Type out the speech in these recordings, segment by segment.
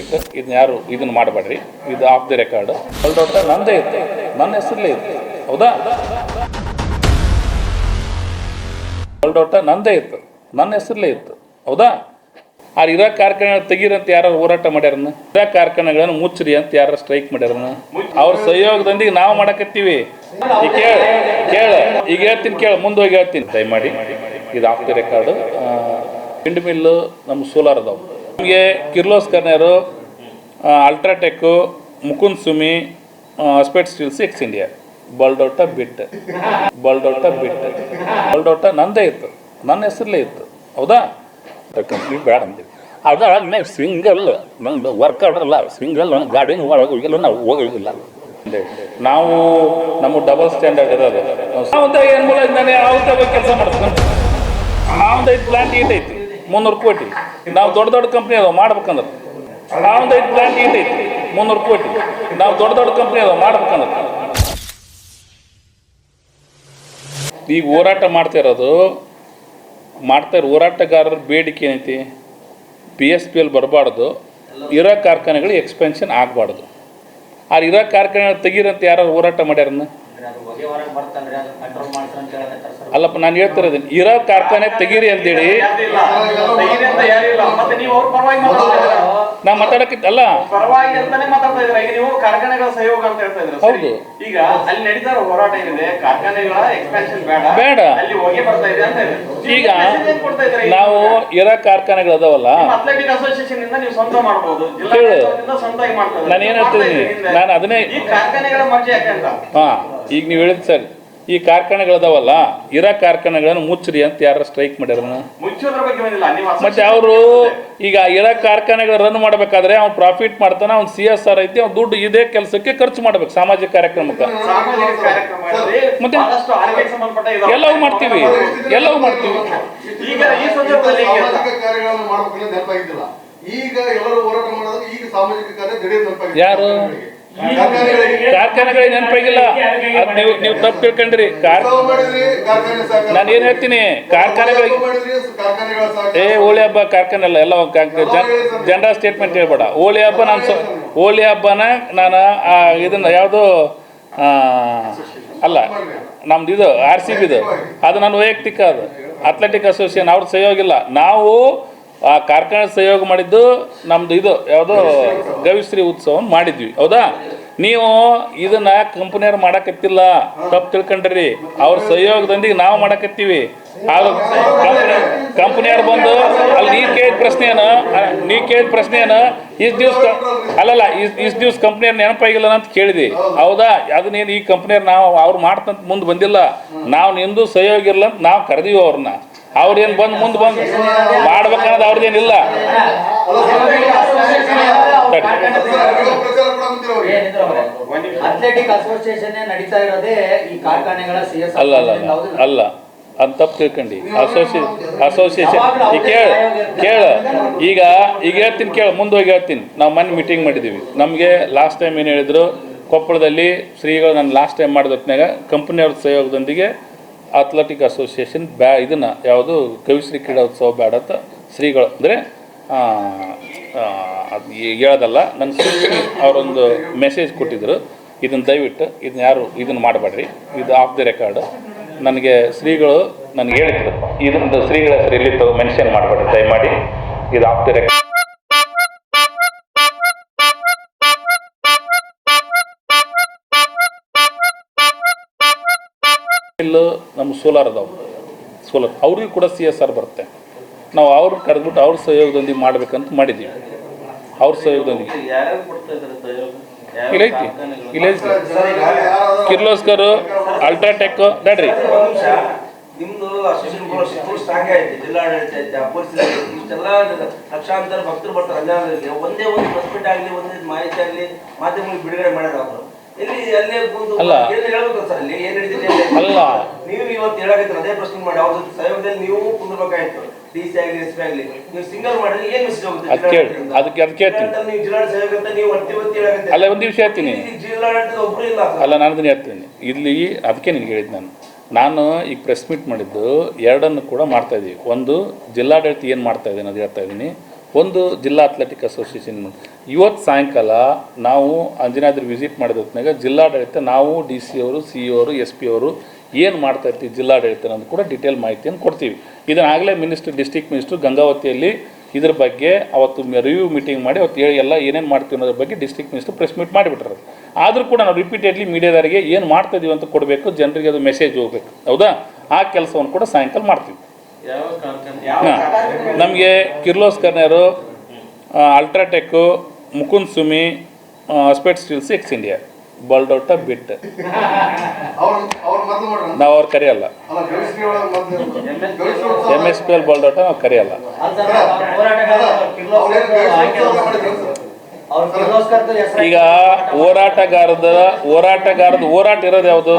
ಇಟ್ಟು ಇದನ್ನ ಯಾರು ಇದನ್ನ ಮಾಡಬೇಡ್ರಿ. ಇದು ಆಫ್ ದಿ ರೆಕಾರ್ಡ್ ಹೊಲ್ದೊಟ್ಟ ನಂದೇ ಇತ್ತು. ನನ್ನ ಹೆಸರಲ್ಲೇ ಇತ್ತು. ಹೌದಾ? ದೊಡ್ಡ ನಂದೇ ಇತ್ತು. ನನ್ನ ಹೆಸರಲ್ಲೇ ಇತ್ತು. ಹೌದಾ? ಆ ಇರೋ ಕಾರ್ಖಾನೆಗಳು ತೆಗೀರಂತ ಯಾರು ಹೋರಾಟ ಮಾಡ್ಯಾರನ್ನ ಇರೋ ಕಾರ್ಖಾನೆಗಳನ್ನು ಮುಚ್ಚ್ರಿ ಅಂತ ಯಾರು ಸ್ಟ್ರೈಕ್ ಮಾಡ್ಯಾರನ್ನ ಅವ್ರ ಸಹಯೋಗದೊಂದಿಗೆ ನಾವು ಮಾಡಕತ್ತೀವಿ. ಕೇಳ ಕೇಳ. ಈಗ ಹೇಳ್ತೀನಿ, ಕೇಳ. ಮುಂದೆ ಹೋಗಿ ಹೇಳ್ತೀನಿ. ದಯಮಾಡಿ ಇದು off the record windmill ನಮ್ಮ ಸೋಲಾರ್ ಅದಾವು. ನಮಗೆ ಕಿರ್ಲೋಸ್ಕರ್ನರು UltraTech Mukund Sumi Hospet steels, X India. Baldota bit. Baldota bit. Baldota ನಂದೇ ಇತ್ತು. ನನ್ನ ಹೆಸರಲ್ಲೇ ಇತ್ತು. ಹೌದಾ? ಕಂಪ್ನಿ ಬೇಡ ಅಂದ್ವಿ ಅದಾದ್ಮೇಲೆ ಸಿಂಗಲ್ ನಂಗೆ ವರ್ಕೌಟ್ ಅಲ್ಲ ಸಿಂಗಲ್ ಗಾಡಿ ಹೋಗಿಲ್ಲ, ನಾವು ಹೋಗಿಲ್ಲ. ನಾವು ನಮ್ಮ ಡಬಲ್ ಸ್ಟ್ಯಾಂಡರ್ಡ್ ಇರೋದು. ಏನು ಕೆಲಸ ಮಾಡ್ತೀನಿ ನಾವೊಂದು ಐದು ಪ್ಲಾಂಟ್ ಐತಿ. ಮುನ್ನೂರು ಕೋಟಿ. ನಾವು ದೊಡ್ಡ ದೊಡ್ಡ ಕಂಪ್ನಿ ಅದಾವ, ಮಾಡ್ಬೇಕಂದ್ರೆ. ನಾವೊಂದು ಐದು ಪ್ಲಾಂಟ್ ಈಟ್ ಐತಿ, ಮುನ್ನೂರು ಕೋಟಿ. ನಾವು ದೊಡ್ಡ ದೊಡ್ಡ ಕಂಪ್ನಿ ಅದಾವ, ಮಾಡ್ಬೇಕಂದ್ರೆ. ಈಗ ಹೋರಾಟ ಮಾಡ್ತಾ ಇರೋದು, ಮಾಡ್ತಾ ಇರೋ ಹೋರಾಟಗಾರರ ಬೇಡಿಕೆ ಏನೈತಿ? ಬಿ ಎಸ್ ಪಿ ಎಲ್ ಬರಬಾರ್ದು, ಇರೋ ಕಾರ್ಖಾನೆಗಳು ಎಕ್ಸ್ಪೆನ್ಷನ್ ಆಗಬಾರ್ದು. ಆ ಇರೋ ಕಾರ್ಖಾನೆಗಳು ತೆಗೀರಂತ ಯಾರು ಹೋರಾಟ ಮಾಡ್ಯಾರನ್ನ? ಅದು ಹೊಗೆ ಹೊರಗೆ ಬರ್ತಲ್ರಿ ಕಂಟ್ರೋಲ್ ಮಾಡ್ತಾರೆ ಅಂತ ಹೇಳಕತ್ತಾರ ಸರ್ ಅಲ್ಲಪ್ಪ ನಾನು ಹೇಳ್ತಿರೋದನ್ನ ಇರೋ ಕಾರ್ಖಾನೆ ತೆಗೀರಿ ಅಂತೇಳಿ? ನಾ ಮಾತಾಡಕ್ಕೆ ಅಲ್ಲ ಪರವಾಗಿ ಅಂತಾನೆ ಮಾತಾಡ್ತಾ ಇದ್ದೀರಾ ಈಗ ನೀವು ಕಾರ್ಖಾನೆಗಳ ಸಹಯೋಗ ಅಂತ ಹೇಳ್ತಾ ಇದ್ದೀರಾ ಹೌದು. ಈಗ ಅಲ್ಲಿ ನಡೀತಾ ಇರೋ ಹೋರಾಟ ಏನಿದೆ ಕಾರ್ಖಾನೆಗಳ ಎಕ್ಸ್ಪ್ಯಾನ್ಷನ್ ಬೇಡ ಬೇಡ. ಅಲ್ಲಿ ಹೊಗೆ ಬರ್ತಾ ಇದೆ ಅಂತ ಈಗ? ನಾವು ಇರೋ ಕಾರ್ಖಾನೆಗಳು ಅದಾವಲ್ಲ ನಿಮ್ಮ ಅಥ್ಲೆಟಿಕ್ ಅಸೋಸಿಯೇಷನ್ ಇಂದ ನೀವು ಸ್ವಂತ ಮಾಡಬಹುದು ಜಿಲ್ಲಾ ಕೇಳು. ಕೇಂದ್ರದಿಂದ ಸ್ವಂತವಾಗಿ ಮಾಡ್ತಾ ಇದ್ದೀರಾ. ನಾನು ಏನ್ ಹೇಳ್ತೀನಿ? ನಾನು ಅದನ್ನೇ- ಈ ಕಾರ್ಖಾನೆಗಳ ಮರ್ಜಿ ಯಾಕೆ ಅಂತ ಹಾಂ ಈಗ ನೀವು ಹೇಳಿದ್ ಸರಿ. ಈ ಕಾರ್ಖಾನೆಗಳದಾವಲ್ಲ ಇರೋ ಕಾರ್ಖಾನೆಗಳನ್ನು ಮುಚ್ಚ್ರಿ ಅಂತ ಯಾರು ಸ್ಟ್ರೈಕ್ ನೀವು ಮತ್ತೆ ಅವರು ಈಗ ಇರೋ ಕಾರ್ಖಾನೆಗಳು ರನ್ ಮಾಡಬೇಕಾದ್ರೆ ಅವ್ನು ಪ್ರಾಫಿಟ್ ಮಾಡ್ತಾನೆ ಅವ್ನು ಸಿ ಎಸ್ ಆರ್ ಐತಿ ಅವ್ನು ದುಡ್ಡು ಇದೇ ಕೆಲಸಕ್ಕೆ ಖರ್ಚು ಮಾಡ್ಬೇಕು ಸಾಮಾಜಿಕ ಕಾರ್ಯಕ್ರಮಕ್ಕೆ. ಮತ್ತೆ? ಎಲ್ಲವೂ ಮಾಡ್ತೀವಿ ಎಲ್ಲವೂ ಮಾಡ್ತೀವಿ. ಈಗ ಈ ಸಂದರ್ಭದಲ್ಲಿ ಹೇಗೆ ಸಾಮಾಜಿಕ ಕಾರ್ಯಗಳನ್ನು ಮಾಡ್ಬೇಕಂತ ನೆನಪಾಗಿದ್ದಿಲ್ಲ. ಈಗ ಎಲ್ಲರೂ ಹೋರಾಟ ಮಾಡೋದು ಈಗ ಸಾಮಾಜಿಕ ಕಾರ್ಯ ದಿಢೀರ್ ನೆನಪಾಗಿದೆ ಯಾರು? ಕಾರ್ಖಾನೆಗಳಿಗೆ ನೆನಪಾಗಿಲ್ಲ. ಅದು ನೀವು ನೀವು ತಪ್ಪು ತಿಳ್ಕೊಂಡ್ರಿ. ಕಾರ್ ನಾನು ಏನು ಹೇಳ್ತೀನಿ? ಕಾರ್ಖಾನೆಗಳಿಗೆ ಏ ಹೋಳಿ ಹಬ್ಬ ಕಾರ್ಖಾನೆ ಅಲ್ಲ ಎಲ್ಲ ಜನರಲ್ ಸ್ಟೇಟ್ಮೆಂಟ್ ಹೇಳ್ಬೇಡ. ಹೋಳಿ ಹಬ್ಬ ನಾನು ಹೋಳಿ ಹಬ್ಬನ ನಾನು ಇದನ್ನ ಯಾವುದು ಅಲ್ಲ ನಮ್ದು ಇದು ಆರ್ ಸಿ ಬಿದು ಅದು ನನ್ನ ವೈಯಕ್ತಿಕ ಅದು. ಅಥ್ಲೆಟಿಕ್ ಅಸೋಸಿಯೇಷನ್ ಅವ್ರ ಸಹಯೋಗಿಲ್ಲ ನಾವು ಆ ಕಾರ್ಖಾನೆ ಸಹಯೋಗ ಮಾಡಿದ್ದು ನಮ್ದು ಇದು, ಯಾವುದೋ ಗವಿಶ್ರೀ ಉತ್ಸವ ಮಾಡಿದ್ವಿ, ಹೌದಾ? ನೀವು ಇದನ್ನ ಕಂಪನಿಯವ್ರು ಮಾಡಕತ್ತಿಲ್ಲ, ತಪ್ಪು ತಿಳ್ಕೊಂಡ್ರಿ, ಅವ್ರ ಸಹಯೋಗದೊಂದಿಗೆ ನಾವು ಮಾಡಕತ್ತೀವಿ. ಕಂಪನಿ, ಕಂಪನಿಯವ್ರು ಬಂದು, ಅಲ್ಲಿ ನೀ ಕೇಳಿದ ಪ್ರಶ್ನೆ ಏನು ನೀ ಕೇಳಿದ ಪ್ರಶ್ನೆ ಏನು ಇಷ್ಟು ದಿವ್ಸ ಅಲ್ಲಲ್ಲ, ಇಷ್ಟು ದಿವ್ಸ ಕಂಪ್ನಿಯವ್ರು ನೆನಪಾಗಿಲ್ಲ ಅಂತ ಕೇಳಿದಿ ಹೌದಾ? ಅದನ್ನೇನು ಈ ಕಂಪ್ನಿಯವ್ರು ನಾವು, ಅವ್ರು ಮಾಡ್ತಂತ ಮುಂದೆ ಬಂದಿಲ್ಲ. ನಾವು ನಿಂದು ಸಹಯೋಗ ಇರಲ್ಲ ಅಂತ ನಾವು ಕರೆದೀವಿ ಅವ್ರನ್ನ. ಅವ್ರೇನು ಬಂದು ಮುಂದೆ ಬಂದು ಮಾಡ್ಬೇಕನ್ನೋದು ಅವ್ರದ್ದೇನಿಲ್ಲ ಅಲ್ಲ ಅಲ್ಲ ಅಲ್ಲ ಅದು ತಪ್ಪು ತಿಳ್ಕೊಂಡಿ. ಅಸೋಸಿ ಅಸೋಸಿಯೇಷನ್ ಈಗ ಕೇಳ ಕೇಳ. ಈಗ ಈಗ ಹೇಳ್ತೀನಿ ಕೇಳ ಮುಂದೆ ಹೋಗಿ ಹೇಳ್ತೀನಿ. ನಾವು ಮೊನ್ನೆ ಮೀಟಿಂಗ್ ಮಾಡಿದ್ದೀವಿ ನಮಗೆ ಲಾಸ್ಟ್ ಟೈಮ್ ಏನು ಹೇಳಿದ್ರು ಕೊಪ್ಪಳದಲ್ಲಿ ಶ್ರೀಗಳು ನಾನು ಲಾಸ್ಟ್ ಟೈಮ್ ಮಾಡಿದ ಹೊತ್ತಿನಾಗ ಕಂಪ್ನಿಯವ್ರ ಸಹಯೋಗದೊಂದಿಗೆ ಅಥ್ಲೆಟಿಕ್ ಅಸೋಸಿಯೇಷನ್ ಬ್ಯಾ, ಇದನ್ನು ಯಾವುದು ಕವಿಶ್ರೀ ಕ್ರೀಡೋತ್ಸವ ಬೇಡ ಅಂತ ಶ್ರೀಗಳು, ಅಂದರೆ ಅದು ಹೇಳೋದಲ್ಲ ನನ್ನ ಅವರೊಂದು ಮೆಸೇಜ್ ಕೊಟ್ಟಿದ್ದರು ಇದನ್ನು ದಯವಿಟ್ಟು ಇದನ್ನ ಯಾರು ಇದನ್ನು ಮಾಡಬೇಡ್ರಿ. ಇದು ಆಫ್ ದಿ ರೆಕಾರ್ಡ್ ನನಗೆ ಶ್ರೀಗಳು ನನಗೆ ಹೇಳಿದ್ರು. ಇದೊಂದು ಶ್ರೀಗಳ ಹೆಸರು ಇಲ್ಲಿ ಮೆನ್ಷನ್ ಮಾಡಬೇಡ್ರಿ, ದಯಮಾಡಿ. ಇದು ಆಫ್ ದಿ ರೆಕಾರ್ಡ್ ಇಲ್ಲು ನಮ್ಮ ಸೋಲಾರ್ ಅದಾವೆ. ಸೋಲಾರ್. ಅವ್ರಿಗೂ ಕೂಡ ಸಿ ಎಸ್ ಆರ್ ಬರುತ್ತೆ. ನಾವು ಅವ್ರನ್ನ ಕರೆದ್ಬಿಟ್ಟು ಅವ್ರ ಸಹಯೋಗದೊಂದಿಗೆ ಮಾಡಬೇಕಂತ ಮಾಡಿದ್ದೀವಿ ಅವ್ರ ಸಹಯೋಗದೊಂದಿಗೆ ಇಲ್ಲ ಐತಿ? ಇಲ್ಲೈತಿ ಯಾರಾದ್ರೂ ಕಿರ್ಲೋಸ್ಕರ್ ಅಲ್ಟ್ರಾಟೆಕ್ ನೋಡ್ರಿ. ನಿಮ್ದು ಐತಿ ಐತಿ ಐತಿ ಲಕ್ಷಾಂತರ ಭಕ್ತರು ಬರ್ತಾರೆ. ಒಂದೇ ಒಂದು ಹಾಸ್ಪಿಟಲ್ ಆಗಲಿ, ಒಂದೇ ಮಾಹಿತಿ ಆಗಲಿ, ಮಾಧ್ಯಮಗಳಿಗೆ ಬಿಡುಗಡೆ ಮಾಡಿದ್ರು ಅವರು. ಅಲ್ಲೇ ಅಲ್ಲ. ನೀವು ಇವತ್ತು ಹೇಳಕತ್ತೀರ ಅದೇ ಪ್ರಶ್ನೆ ಮಾಡಿ ಅವ್ರ ಜೊತೆ ಸಹಯೋಗದಲ್ಲಿ ನೀವು ಕುಂದ್ರಬೇಕಾಯ್ತು. ಡಿ ಸಿ ಆಗಲಿ ಎಸ್ ಪಿ ಆಗಲಿ. ನೀವು ಸಿಂಗಲ್ ಮಾಡಿದ್ರೆ ಏನ್ ಮೆಸೇಜ್ ಹೋಗುತ್ತೆ ಅದ್ ಕೇಳಿ, ಅದಕ್ಕೆ ಹೇಳ್ತೀನಿ ನೀವು ಜಿಲ್ಲಾಡಳಿತ ಸಹಯೋಗ ನೀವು ಒತ್ತಿ ಒತ್ತಿ ಹೇಳಕತ್ತೀರ? ಅಲ್ಲ ಒಂದು ವಿಷಯ ಹೇಳ್ತೀನಿ. ಇಲ್ಲಿ ಜಿಲ್ಲಾಡಳಿತದ ಒಬ್ರು ಇಲ್ಲ ಅಲ್ಲ ನಾನು ಅದನ್ನ ಹೇಳ್ತೀನಿ. ಇಲ್ಲಿ ಅದಕ್ಕೆ ನಿನಗೆ ಹೇಳಿದ್ದು ನಾನು. ನಾನು ಈಗ ಪ್ರೆಸ್ ಮೀಟ್ ಮಾಡಿದ್ದು ಎರಡನ್ನು ಕೂಡ ಮಾಡ್ತಾ ಇದ್ದೀವಿ. ಒಂದು ಜಿಲ್ಲಾಡಳಿತ ಏನು ಮಾಡ್ತಾ ಇದ್ದೀನಿ ಅದು ಹೇಳ್ತಾ ಇದ್ದೀನಿ. ಒಂದು ಜಿಲ್ಲಾ ಅಥ್ಲೆಟಿಕ್ ಅಸೋಸಿಯೇಷನ್ ಇವತ್ತು ಸಾಯಂಕಾಲ ನಾವು ಅಂಜನಾದ್ರಿ ವಿಸಿಟ್ ಮಾಡಿದ ಹೊತ್ತಿನಾಗ ಜಿಲ್ಲಾಡಳಿತ ನಾವು ಡಿ ಸಿ ಅವರು ಸಿ ಇ ಅವರು ಎಸ್ ಪಿ ಅವರು ಏನು ಮಾಡ್ತಾ ಇರ್ತೀವಿ ಜಿಲ್ಲಾಡಳಿತ ಅನ್ನೋದು ಕೂಡ ಡೀಟೇಲ್ ಮಾಹಿತಿಯನ್ನು ಕೊಡ್ತೀವಿ. ಇದನ್ನು ಆಗಲೇ ಮಿನಿಸ್ಟರ್ ಡಿಸ್ಟಿಕ್ ಮಿನಿಸ್ಟರ್ ಗಂಗಾವತಿಯಲ್ಲಿ ಇದ್ರ ಬಗ್ಗೆ ಅವತ್ತು ರಿವ್ಯೂ ಮೀಟಿಂಗ್ ಮಾಡಿ ಅವತ್ತು ಹೇಳಿ ಎಲ್ಲ ಏನೇನು ಮಾಡ್ತೀವಿ ಅನ್ನೋದ್ರ ಬಗ್ಗೆ ಡಿಸ್ಟಿಕ್ ಮಿನಿಸ್ಟರ್ ಪ್ರೆಸ್ ಮೀಟ್ ಮಾಡಿಬಿಟ್ರೆ ಆದರೂ ಕೂಡ ನಾವು ರಿಪೀಟೆಡ್ಲಿ ಮೀಡಿಯಾದವರಿಗೆ ಏನು ಮಾಡ್ತಾ ಇದೀವಿ ಅಂತ ಕೊಡಬೇಕು, ಜನರಿಗೆ ಅದು ಮೆಸೇಜ್ ಹೋಗ್ಬೇಕು. ಹೌದಾ? ಆ ಕೆಲಸವನ್ನು ಕೂಡ ಸಾಯಂಕಾಲ ಮಾಡ್ತೀವಿ. ನಮಗೆ ಕಿರ್ಲೋಸ್ಕರ್ನರು UltraTech Mukund Sumi Hospet steels, X India. Baldota, bit. ನಾವು ಅವ್ರು ಕರೆಯಲ್ಲ. M S P L Baldota ನಾವು ಕರೆಯಲ್ಲ. ಈಗ ಹೋರಾಟಗಾರದ ಹೋರಾಟಗಾರದ ಹೋರಾಟ ಇರೋದು ಯಾವುದು?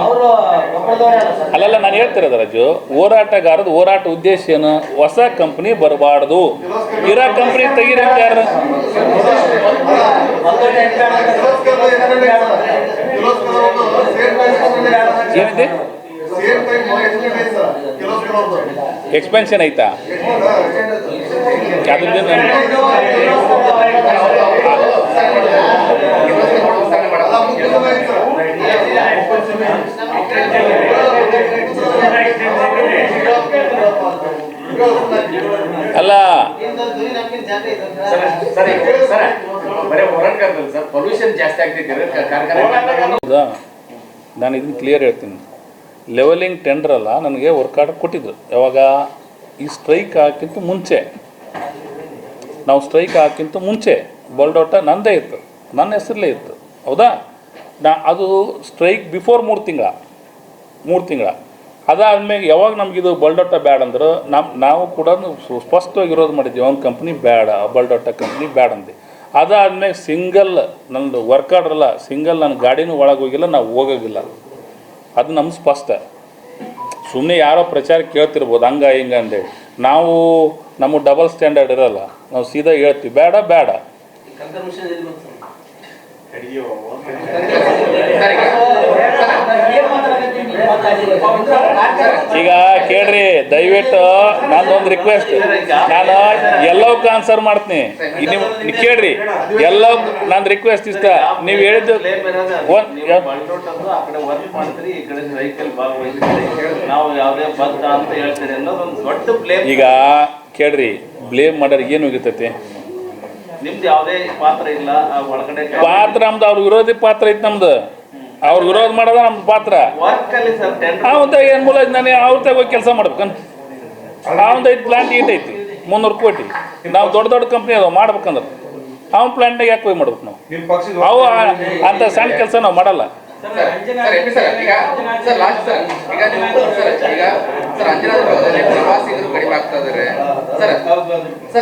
ಅಲ್ಲಲ್ಲ ನಾನು ಹೇಳ್ತಿರೋದು ರಾಜು ಹೋರಾಟಗಾರದ ಹೋರಾಟ ಉದ್ದೇಶ ಏನು? ಹೊಸ ಕಂಪ್ನಿ ಬರಬಾರ್ದು. ಇರೋ ಕಂಪ್ನಿ ತೆಗಿರಂತ ಯಾರು? ಒಂದೊಂದು ಏನಿದೆ ಎಕ್ಸ್ಪೆನ್ಷನ್ ಐತಾ ಅದ್ರದ್ದು ಅಲ್ಲ ಮುಖ್ಯಮಂತ್ರಿ ಐತೆ ಸರ್ ಅಲ್ಲ ಸರ್ ಸರ್ ಬರೀ ಹೋರಾಟಗಾರದಲ್ಲ ಸರ್ ಪೊಲ್ಯೂಷನ್ ಜಾಸ್ತಿ ಆಗ್ತಿದೆ ಕಾರ್ಖಾನೆ ಹೌದಾ? ನಾನು ಇದನ್ನು ಕ್ಲಿಯರ್ ಹೇಳ್ತೀನಿ. ಲೆವೆಲಿಂಗ್ ಟೆಂಡರ್ ಅಲ್ಲ ನನಗೆ ವರ್ಕ್ ಆರ್ಡರ್ ಕೊಟ್ಟಿದ್ರು ಯಾವಾಗ? ಈ ಸ್ಟ್ರೈಕ್ ಹಾಕಿಂತ ಮುಂಚೆ. ನಾವು ಸ್ಟ್ರೈಕ್ ಹಾಕಿಂತ ಮುಂಚೆ. ಬಲ್ಡೋಟ ನಂದೇ ಇತ್ತು. ನನ್ನ ಹೆಸರಲ್ಲೇ ಇತ್ತು. ಹೌದಾ? ನಾ ಅದು ಸ್ಟ್ರೈಕ್ ಬಿಫೋರ್ ಮೂರು ತಿಂಗಳ. ಮೂರು ತಿಂಗಳ. ಅದಾದ್ಮೇಲೆ ಯಾವಾಗ ನಮಗಿದು ಬಲ್ಡೊಟ್ಟ ಬ್ಯಾಡ ಅಂದ್ರೆ ನಮ್ಮ ನಾವು ಕೂಡ ಸ್ಪಷ್ಟವಾಗಿ ವಿರೋಧ ಮಾಡಿದ್ವಿ ಒಂದು ಕಂಪ್ನಿ ಬೇಡ ಬಲ್ಡೊಟ್ಟ ಕಂಪ್ನಿ ಬ್ಯಾಡ ಅಂದೆ. ಅದಾದ್ಮೇಲೆ ಸಿಂಗಲ್ ನಂದು ವರ್ಕ್ ಆರ್ಡರ್ ಅಲ್ಲ ಸಿಂಗಲ್ ನನ್ನ ಗಾಡಿನೂ ಒಳಗೆ ಹೋಗಿಲ್ಲ ನಾವು ಹೋಗೋಗಿಲ್ಲ. ಅದು ನಮ್ಮ ಸ್ಪಷ್ಟ. ಸುಮ್ಮನೆ ಯಾರೋ ಪ್ರಚಾರ ಕೇಳ್ತಿರ್ಬೋದು ಹಂಗ ಹಿಂಗ ಅಂತೇಳಿ ನಾವು ನಮ್ಮ ಡಬಲ್ ಸ್ಟ್ಯಾಂಡರ್ಡ್ ಇರಲ್ಲ ನಾವು ಸೀದಾ ಹೇಳ್ತೀವಿ ಬೇಡ ಬೇಡ ಈಗ ಕೇಳ್ರಿ ದಯವಿಟ್ಟು ನಂದೊಂದು ರಿಕ್ವೆಸ್ಟ್ ನಾನು ಎಲ್ಲವಕ್ಕೂ ಆನ್ಸರ್ ಮಾಡ್ತೀನಿ. ನೀವು ಕೇಳ್ರಿ ಎಲ್ಲ ನಂದು ರಿಕ್ವೆಸ್ಟ್ ಇಷ್ಟ. ನೀವು ಹೇಳಿದ್ದು ಈಗ ಕೇಳ್ರಿ ಬ್ಲೇಮ್ ಮಾಡೋರಿಗೆ ಏನು ಹೋಗಿರ್ತೈತಿ? ಪಾತ್ರ ನಮ್ದು ಅವ್ರ ವಿರೋಧಿ ಪಾತ್ರ ಐತಿ ನಮ್ದು. ಅವ್ರ ವಿರೋಧ ಮಾಡೋದ ನಮ್ಮ ಪಾತ್ರ. ವರ್ಕ್ ಅಲ್ಲಿ ಸರ್ ಟೆಂಡರ್ ಅವಂದ ಏನು ಮೂಲ ನಾನು ಅವ್ರ ತಗ ಹೋಗಿ ಕೆಲಸ ಮಾಡ್ಬೇಕು. ಅವಂದ ಐದು ಪ್ಲಾಂಟ್ ಈಟ್ ಐತಿ. ಮುನ್ನೂರು ಕೋಟಿ. ನಾವು ದೊಡ್ಡ ದೊಡ್ಡ ಕಂಪ್ನಿ ಅದಾವ ಮಾಡ್ಬೇಕಂದ್ರೆ. ಅವ್ನ ಪ್ಲಾಂಟ್ನಾಗ ಯಾಕೆ ಹೋಗಿ ಮಾಡ್ಬೇಕು ನಾವು? ಅವು ಆ- ಅಂತ ಸಣ್ಣ ಕೆಲಸ ನಾವು ಮಾಡಲ್ಲ.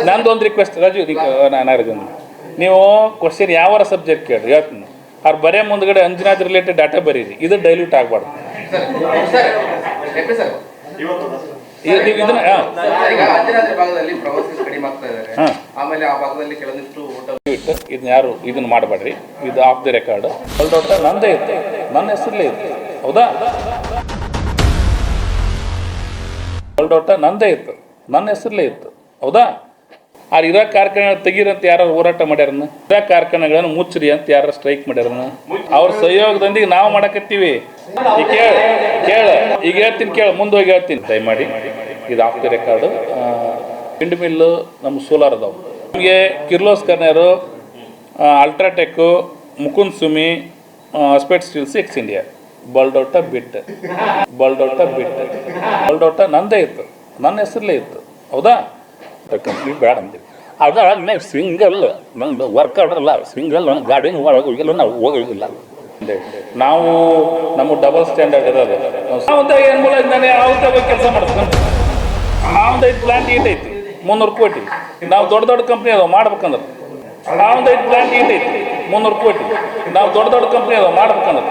ನಂದೊಂದು ರಿಕ್ವೆಸ್ಟ್ ರಾಜು ನಾನು ನೀವು ಕ್ವಶನ್ ಯಾವ ಸಬ್ಜೆಕ್ಟ್ ಕೇಳಿ ಹೇಳ್ತೀನಿ. ಅವ್ರು ಬರೇ ಮುಂದ್ಗಡೆ ಅಂಜನಾದ್ ರಿಲೇಟೆಡ್ ಡಾಟಾ ಬರೀರಿ. ಇದು ಡೈಲ್ಯೂಟ್ ಆಗಬಾರ್ದು. ಇದನ್ನ ಯಾರು ಇದನ್ನ ಮಾಡಬೇಡ್ರಿ. ಇದು ಆಫ್ ದಿ ರೆಕಾರ್ಡ್ ಹೊಲ್ಡೌಟ ನಂದೇ ಇತ್ತು ನನ್ನ ಹೆಸರಲ್ಲೇ ಇತ್ತು ಹೌದಾ? ಹೊಲ್ಡೌಟ ನಂದೇ ಇತ್ತು. ನನ್ನ ಹೆಸರಲ್ಲೇ ಇತ್ತು. ಹೌದಾ? ಆ ಇರೋ ಕಾರ್ಖಾನೆ ಅಂತ ಯಾರು ಹೋರಾಟ ಮಾಡ್ಯಾರನ್ನ? ಇರೋ ಕಾರ್ಖಾನೆಗಳನ್ನು ಮುಚ್ಚರಿ ಅಂತ ಯಾರು ಸ್ಟ್ರೈಕ್ ಮಾಡ್ಯಾರನ್ನ? ಅವ್ರ ಸಹಯೋಗದೊಂದಿಗೆ ನಾವು ಮಾಡಕತ್ತೀವಿ. ಈಗ ಕೇಳ ಕೇಳ. ಈಗ ಹೇಳ್ತೀನಿ, ಕೇಳ. ಮುಂದೆ ಹೋಗಿ ಹೇಳ್ತೀನಿ. ದಯಮಾಡಿ ಇದು ಆಫ್ ದಿ ರೆಕಾರ್ಡು ಪಿಂಡ್ ಮಿಲ್ಲು ನಮ್ಮ ಸೋಲಾರ್ ಅದಾವೆ. ನಮಗೆ ಕಿರ್ಲೋಸ್ಕರ್ನರು UltraTech Mukund Sumi Hospet steels X India Baldota bit Baldota bit Baldota ನಂದೇ ಇತ್ತು. ನನ್ನ ಹೆಸರಲ್ಲೇ ಇತ್ತು. ಹೌದಾ? ಕಂಪ್ನಿ ಬೇಡ ಅಂದಿವಿ ಅದಾದ್ಮೇಲೆ ಸಿಂಗಲ್ ಒಂದು ವರ್ಕ್ ಆರ್ಡರ್ ಅಲ್ಲ ಸಿಂಗಲ್ ಗಾಡಿನ ಒಳಗೆ ಹೋಗಿಲ್ಲ ನಾವು ಹೋಗೋದಿಲ್ಲ ನಾವು ನಮ್ಮ ಡಬಲ್ ಸ್ಟ್ಯಾಂಡರ್ಡ್ ಇರೋದು ಅವಂದ ಏನು ಮೂಲ ನಾನು ಅವ್ರ ತಗ ಕೆಲಸ ಮಾಡ್ತೀವಿ ಅವಂದ ಐದು ಪ್ಲಾಂಟ್ ಈಟ್ ಐತಿ ಮುನ್ನೂರು ಕೋಟಿ ನಾವು ದೊಡ್ಡ ದೊಡ್ಡ ಕಂಪ್ನಿ ಅದಾವ ಮಾಡ್ಬೇಕಂದ್ರೆ ಅವಂದ ಐದು ಪ್ಲಾಂಟ್ ಈಟ್ ಐತಿ ಮುನ್ನೂರು ಕೋಟಿ ನಾವು ದೊಡ್ಡ ದೊಡ್ಡ ಕಂಪ್ನಿ ಅದಾವ ಮಾಡ್ಬೇಕಂದ್ರೆ